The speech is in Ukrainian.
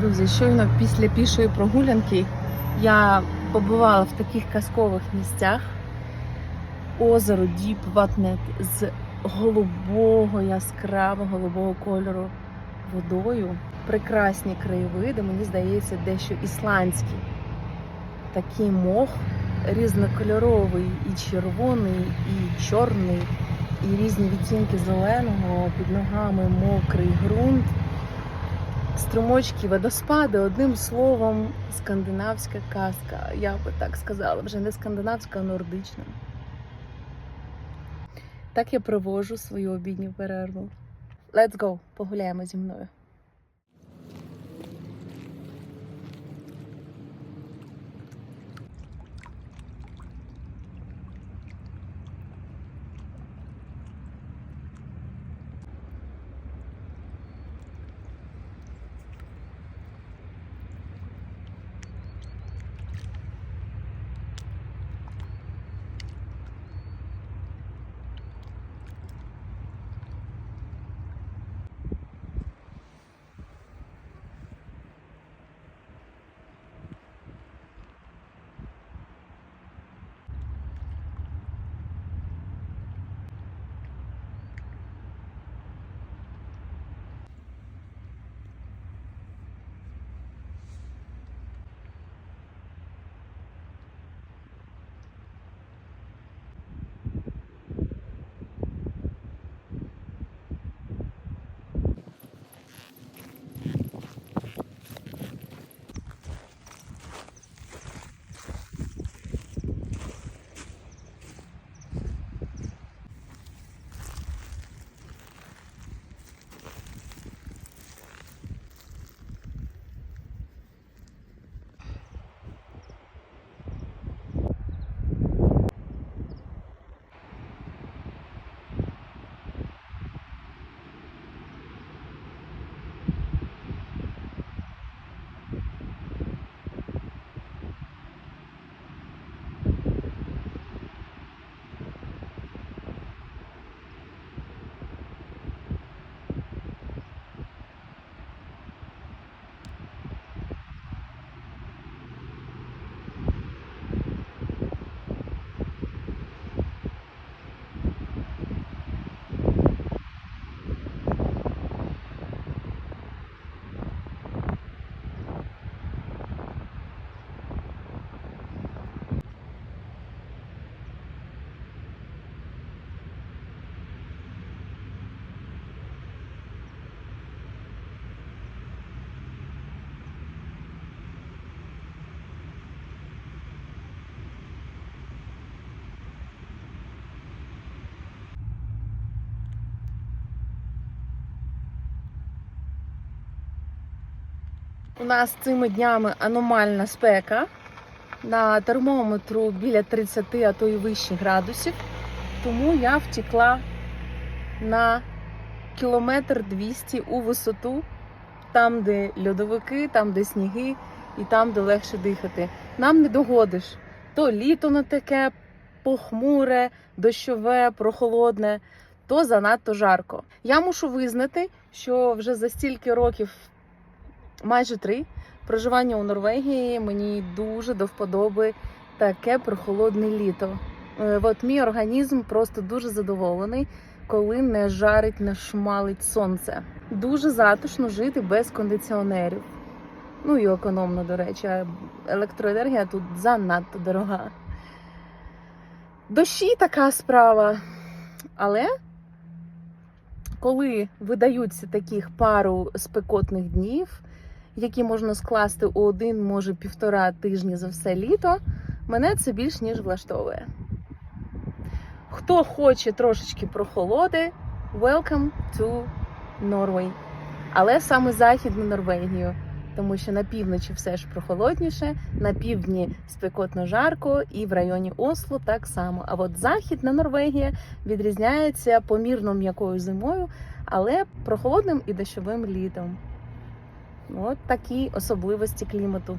Друзі, щойно після пішої прогулянки я побувала в таких казкових місцях. Озеро Діп Ватнет з голубого, яскраво голубого кольору водою. Прекрасні краєвиди, мені здається, дещо ісландські. Такий мох різнокольоровий, і червоний, і чорний, і різні відтінки зеленого, під ногами мокрий ґрунт струмочки, водоспади, одним словом, скандинавська казка. Я би так сказала, вже не скандинавська, а нордична. Так я провожу свою обідню перерву. Let's go! Погуляємо зі мною. У нас цими днями аномальна спека. На термометру біля 30, а то й вище градусів. Тому я втекла на кілометр 200 у висоту, там, де льодовики, там, де сніги, і там, де легше дихати. Нам не догодиш. То літо не таке похмуре, дощове, прохолодне, то занадто жарко. Я мушу визнати, що вже за стільки років майже три проживання у Норвегії мені дуже до вподоби таке прохолодне літо. Е, От мій організм просто дуже задоволений, коли не жарить, не шмалить сонце. Дуже затишно жити без кондиціонерів. Ну і економно, до речі, електроенергія тут занадто дорога. Дощі така справа. Але коли видаються таких пару спекотних днів, які можна скласти у один, може півтора тижні за все літо, мене це більш ніж влаштовує. Хто хоче трошечки прохолоди, welcome to Norway. Але саме західну Норвегію, тому що на півночі все ж прохолодніше, на півдні спекотно жарко, і в районі Осло так само. А от західна Норвегія відрізняється помірно м'якою зимою, але прохолодним і дощовим літом. От такі особливості клімату.